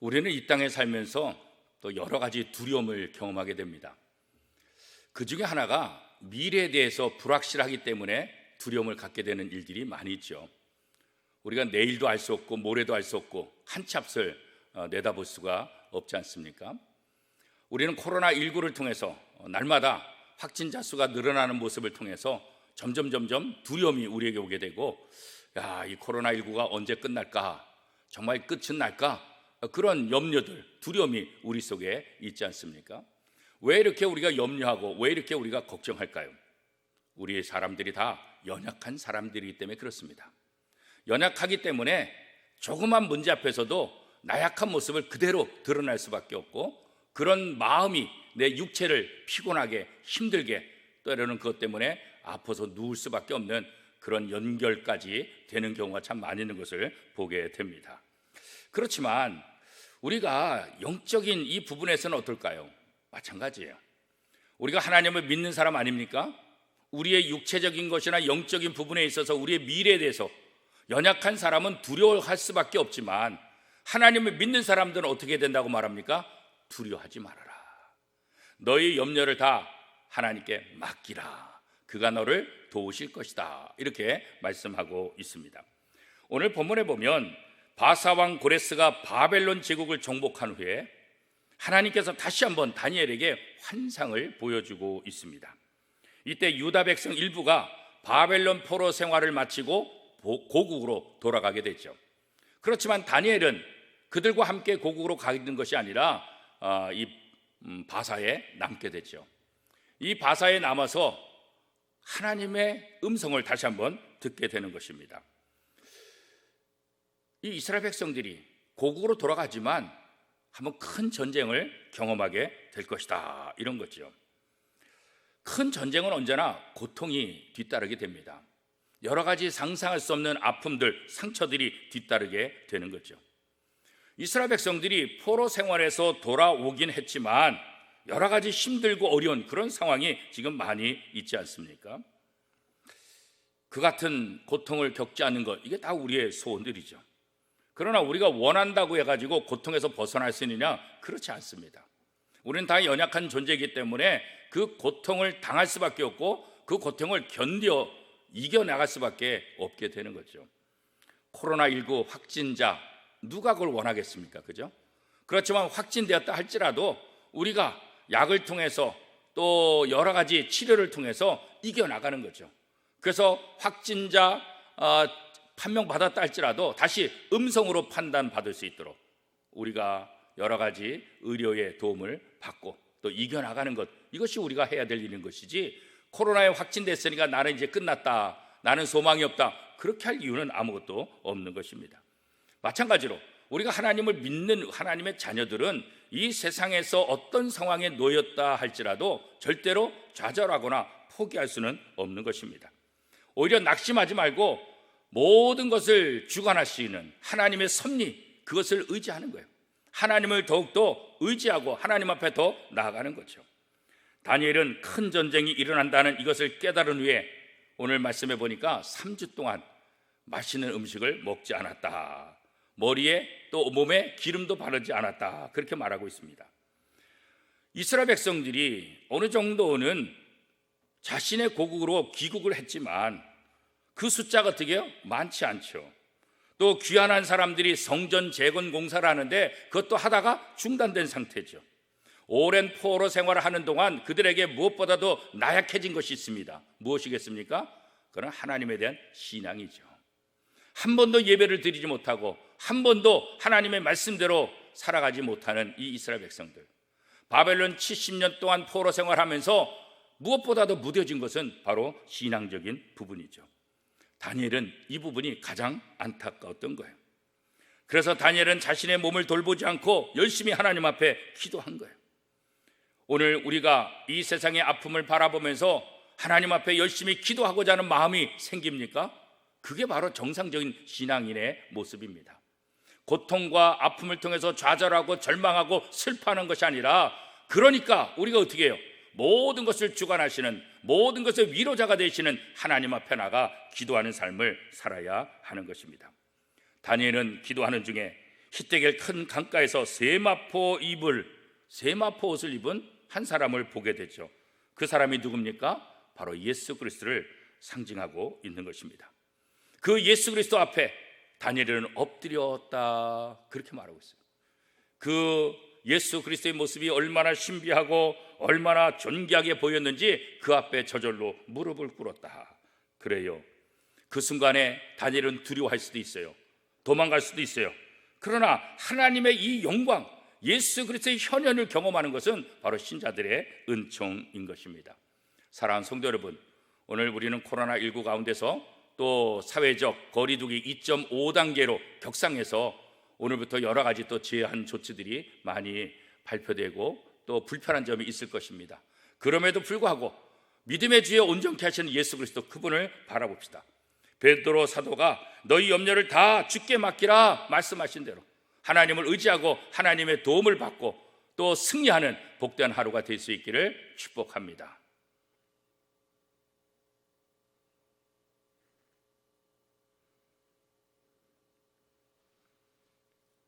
우리는 이 땅에 살면서 또 여러 가지 두려움을 경험하게 됩니다. 그 중에 하나가 미래에 대해서 불확실하기 때문에 두려움을 갖게 되는 일들이 많이 있죠. 우리가 내일도 알 수 없고 모레도 알 수 없고 한치 앞을 어, 내다볼 수가 없지 않습니까? 우리는 코로나 19를 통해서 어, 날마다 확진자 수가 늘어나는 모습을 통해서 점점 점점 두려움이 우리에게 오게 되고 야, 이 코로나 19가 언제 끝날까? 정말 끝은 날까? 어, 그런 염려들, 두려움이 우리 속에 있지 않습니까? 왜 이렇게 우리가 염려하고 왜 이렇게 우리가 걱정할까요? 우리 사람들이 다 연약한 사람들이기 때문에 그렇습니다. 연약하기 때문에 조그만 문제 앞에서도 나약한 모습을 그대로 드러날 수밖에 없고 그런 마음이 내 육체를 피곤하게 힘들게 때로는 그것 때문에 아파서 누울 수밖에 없는 그런 연결까지 되는 경우가 참 많이 있는 것을 보게 됩니다. 그렇지만 우리가 영적인 이 부분에서는 어떨까요? 마찬가지예요. 우리가 하나님을 믿는 사람 아닙니까? 우리의 육체적인 것이나 영적인 부분에 있어서 우리의 미래에 대해서 연약한 사람은 두려워할 수밖에 없지만 하나님을 믿는 사람들은 어떻게 된다고 말합니까? 두려워하지 말아라. 너희 염려를 다 하나님께 맡기라. 그가 너를 도우실 것이다. 이렇게 말씀하고 있습니다. 오늘 본문에 보면 바사왕 고레스가 바벨론 제국을 정복한 후에 하나님께서 다시 한번 다니엘에게 환상을 보여주고 있습니다. 이때 유다 백성 일부가 바벨론 포로 생활을 마치고 고국으로 돌아가게 됐죠. 그렇지만 다니엘은 그들과 함께 고국으로 가는 것이 아니라 아, 이 음, 바사에 남게 됐죠. 이 바사에 남아서 하나님의 음성을 다시 한번 듣게 되는 것입니다. 이 이스라엘 백성들이 고국으로 돌아가지만 한번 큰 전쟁을 경험하게 될 것이다. 이런 거죠. 큰 전쟁은 언제나 고통이 뒤따르게 됩니다. 여러 가지 상상할 수 없는 아픔들, 상처들이 뒤따르게 되는 거죠. 이스라엘 백성들이 포로 생활에서 돌아오긴 했지만 여러 가지 힘들고 어려운 그런 상황이 지금 많이 있지 않습니까? 그 같은 고통을 겪지 않는 것, 이게 다 우리의 소원들이죠. 그러나 우리가 원한다고 해가지고 고통에서 벗어날 수 있느냐? 그렇지 않습니다. 우리는 다 연약한 존재이기 때문에 그 고통을 당할 수밖에 없고 그 고통을 견뎌 이겨나갈 수밖에 없게 되는 거죠. 코로나19 확진자, 누가 그걸 원하겠습니까? 그죠? 그렇지만 확진되었다 할지라도 우리가 약을 통해서 또 여러 가지 치료를 통해서 이겨나가는 거죠. 그래서 확진자 어, 판명 받았다 할지라도 다시 음성으로 판단 받을 수 있도록 우리가 여러 가지 의료의 도움을 받고 또 이겨나가는 것 이것이 우리가 해야 될 일인 것이지 코로나에 확진됐으니까 나는 이제 끝났다 나는 소망이 없다 그렇게 할 이유는 아무것도 없는 것입니다. 마찬가지로 우리가 하나님을 믿는 하나님의 자녀들은 이 세상에서 어떤 상황에 놓였다 할지라도 절대로 좌절하거나 포기할 수는 없는 것입니다. 오히려 낙심하지 말고 모든 것을 주관하시는 하나님의 섭리 그것을 의지하는 거예요. 하나님을 더욱더 의지하고 하나님 앞에 더 나아가는 거죠. 다니엘은 큰 전쟁이 일어난다는 이것을 깨달은 후에 오늘 말씀해 보니까 3주 동안 맛있는 음식을 먹지 않았다. 머리에 또 몸에 기름도 바르지 않았다. 그렇게 말하고 있습니다. 이스라엘 백성들이 어느 정도는 자신의 고국으로 귀국을 했지만 그 숫자가 어떻게 요 많지 않죠. 또 귀환한 사람들이 성전 재건 공사를 하는데 그것도 하다가 중단된 상태죠. 오랜 포로 생활을 하는 동안 그들에게 무엇보다도 나약해진 것이 있습니다. 무엇이겠습니까? 그건 하나님에 대한 신앙이죠. 한 번도 예배를 드리지 못하고 한 번도 하나님의 말씀대로 살아가지 못하는 이 이스라엘 백성들. 바벨론 70년 동안 포로 생활하면서 무엇보다도 무뎌진 것은 바로 신앙적인 부분이죠. 다니엘은 이 부분이 가장 안타까웠던 거예요. 그래서 다니엘은 자신의 몸을 돌보지 않고 열심히 하나님 앞에 기도한 거예요. 오늘 우리가 이 세상의 아픔을 바라보면서 하나님 앞에 열심히 기도하고자 하는 마음이 생깁니까? 그게 바로 정상적인 신앙인의 모습입니다. 고통과 아픔을 통해서 좌절하고 절망하고 슬퍼하는 것이 아니라 그러니까 우리가 어떻게 해요? 모든 것을 주관하시는 모든 것의 위로자가 되시는 하나님 앞에 나가 기도하는 삶을 살아야 하는 것입니다. 다니엘은 기도하는 중에 히데겔 큰 강가에서 세마포 입을 세마포 옷을 입은 한 사람을 보게 되죠. 그 사람이 누굽니까? 바로 예수 그리스도를 상징하고 있는 것입니다. 그 예수 그리스도 앞에 다니엘은 엎드렸다 그렇게 말하고 있어요. 그 예수 그리스도의 모습이 얼마나 신비하고 얼마나 존귀하게 보였는지 그 앞에 저절로 무릎을 꿇었다. 그래요. 그 순간에 다니엘은 두려워할 수도 있어요. 도망갈 수도 있어요. 그러나 하나님의 이 영광, 예수 그리스도의 현현을 경험하는 것은 바로 신자들의 은총인 것입니다. 사랑하는 성도 여러분, 오늘 우리는 코로나19 가운데서 또 사회적 거리두기 2.5단계로 격상해서 오늘부터 여러 가지 또 제한 조치들이 많이 발표되고 또 불편한 점이 있을 것입니다. 그럼에도 불구하고 믿음의 주에 온전케 하시는 예수 그리스도 그분을 바라봅시다. 베드로 사도가 너희 염려를 다 주께 맡기라 말씀하신 대로 하나님을 의지하고 하나님의 도움을 받고 또 승리하는 복된 하루가 될 수 있기를 축복합니다.